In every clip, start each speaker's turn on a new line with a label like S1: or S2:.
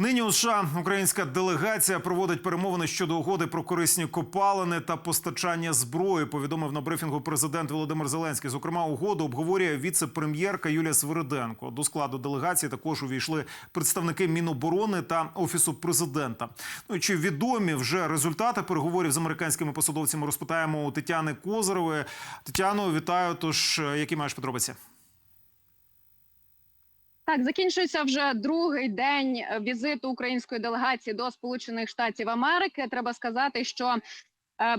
S1: Нині у США українська делегація проводить перемовини щодо угоди про корисні копалини та постачання зброї. Повідомив на брифінгу президент Володимир Зеленський. Зокрема, угоду обговорює віце-прем'єрка Юлія Свириденко. До складу делегації також увійшли представники Міноборони та офісу президента. Ну чи відомі вже результати переговорів з американськими посадовцями? Розпитаємо у Тетяни Козирової. Тетяно, вітаю. Тож е, які маєш подробиці?
S2: Так, закінчується вже другий день е, візиту української делегації до Сполучених Штатів Америки. Треба сказати, що е,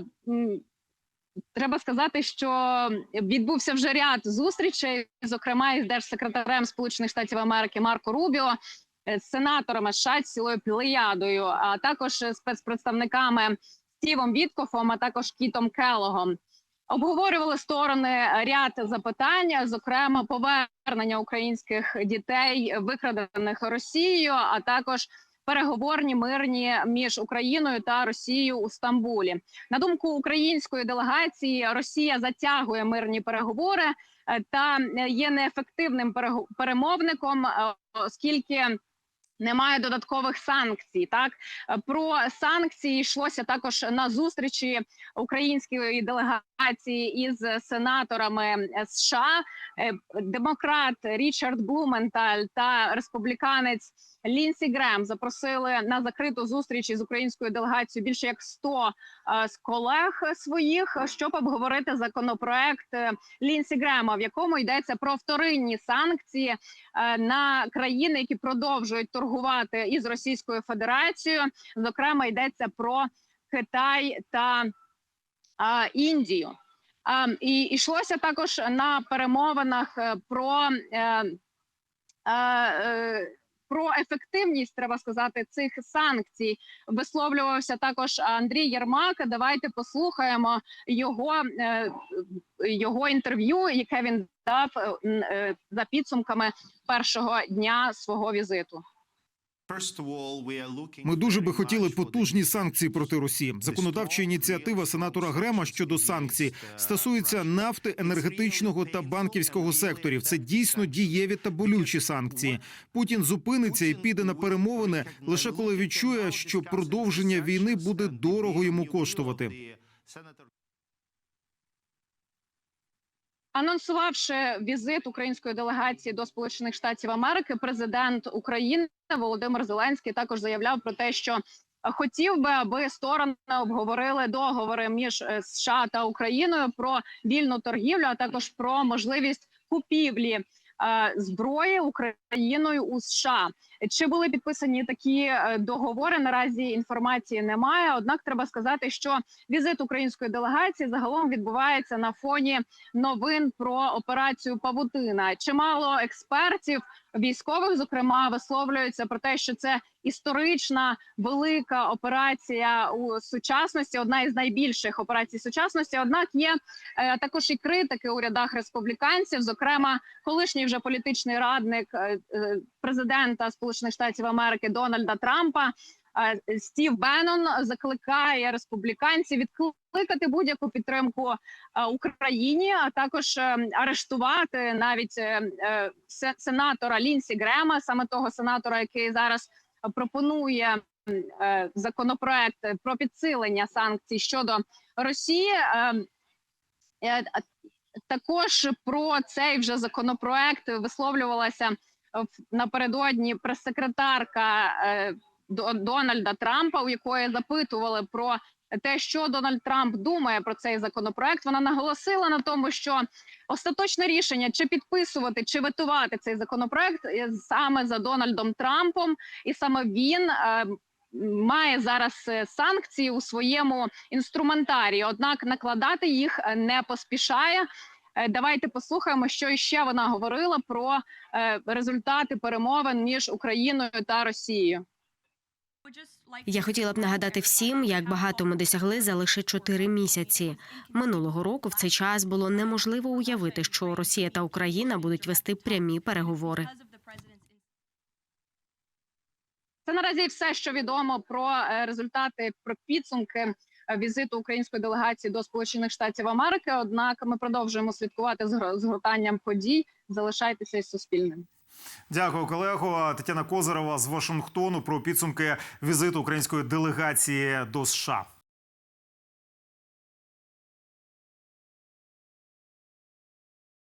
S2: треба сказати, що відбувся вже ряд зустрічей, зокрема із держсекретарем Сполучених Штатів Америки Марко Рубіо, е, з сенаторами США цілою плеядою, а також спецпредставниками Стівом Віткофом, а також Кітом Келогом. Обговорювали сторони ряд запитань, зокрема повернення українських дітей, викрадених Росією, а також переговорні мирні між Україною та Росією у Стамбулі. На думку української делегації, Росія затягує мирні переговори е, та є неефективним перемовником, е, оскільки. Немає додаткових санкцій. Так про санкції йшлося також на зустрічі української делегації із сенаторами США. Е, Демократ Річард Блументаль та республіканець Лінсі Грем запросили на закриту зустріч із українською делегацією більше як 100 е, з колег своїх, щоб обговорити законопроект е, Лінсі Грема, в якому йдеться про вторинні санкції на країни, які продовжують торгувати із Російською Федерацією. Зокрема, йдеться про Китай та а, Індію. А, і йшлося також на перемовинах е, про. Е, е, про ефективність треба сказати цих санкцій висловлювався також Андрій Єрмак. Давайте послухаємо його, е, його інтерв'ю, яке він дав е, за підсумками першого дня свого візиту.
S3: Ми дуже би хотіли потужні санкції проти Росії. Законодавча ініціатива сенатора Грема щодо санкцій стосується нафти, енергетичного та банківського секторів. Це дійсно дієві та болючі санкції. Путін зупиниться і піде на перемовини лише коли відчує, що продовження війни буде дорого йому коштувати.
S2: Анонсувавши візит української делегації до Сполучених Штатів Америки, президент України Володимир Зеленський також заявляв про те, що хотів би, аби сторони обговорили договори між е, США та Україною про вільну торгівлю, а також про можливість купівлі зброї Україною у США. Чи були підписані такі е, договори? Наразі інформації немає. Однак треба сказати, що візит української делегації загалом відбувається на фоні новин про операцію Павутина. Чимало експертів, військових, зокрема, висловлюються про те, що це історична велика операція у сучасності, одна із найбільших операцій сучасності. Однак є е, також і критики у рядах республіканців, зокрема, колишній вже політичний радник е, е, президента Сполучених Штатів Америки Дональда Трампа. Стів Беннон закликає республіканців відкликати будь-яку підтримку е, Україні, а також е, арештувати навіть е, се- сенатора Лінсі Грема, саме того сенатора, який зараз пропонує законопроект про підсилення санкцій щодо Росії. Е, е, а Також про цей вже законопроект висловлювалася напередодні прес-секретарка Дональда Трампа, у якої запитували про те, що Дональд Трамп думає про цей законопроект. Вона наголосила на тому, що остаточне рішення чи підписувати, чи ветувати цей законопроект е, саме за Дональдом Трампом, і саме він. е, Має зараз е, санкції у своєму інструментарії, однак накладати їх не поспішає. Давайте послухаємо, що ще вона говорила про результати перемовин між Україною та Росією.
S4: Я хотіла б нагадати всім, як багато ми досягли за лише чотири місяці. Минулого року в цей час було неможливо уявити, що Росія та Україна будуть вести прямі переговори.
S2: Це наразі все, що відомо про е, результати про підсумки е, візиту української делегації до Сполучених Штатів Америки. Однак ми продовжуємо слідкувати з згортанням подій. Залишайтеся із суспільним.
S1: Дякую, колего. Тетяна Козирова з Вашингтону про підсумки візиту української делегації до США.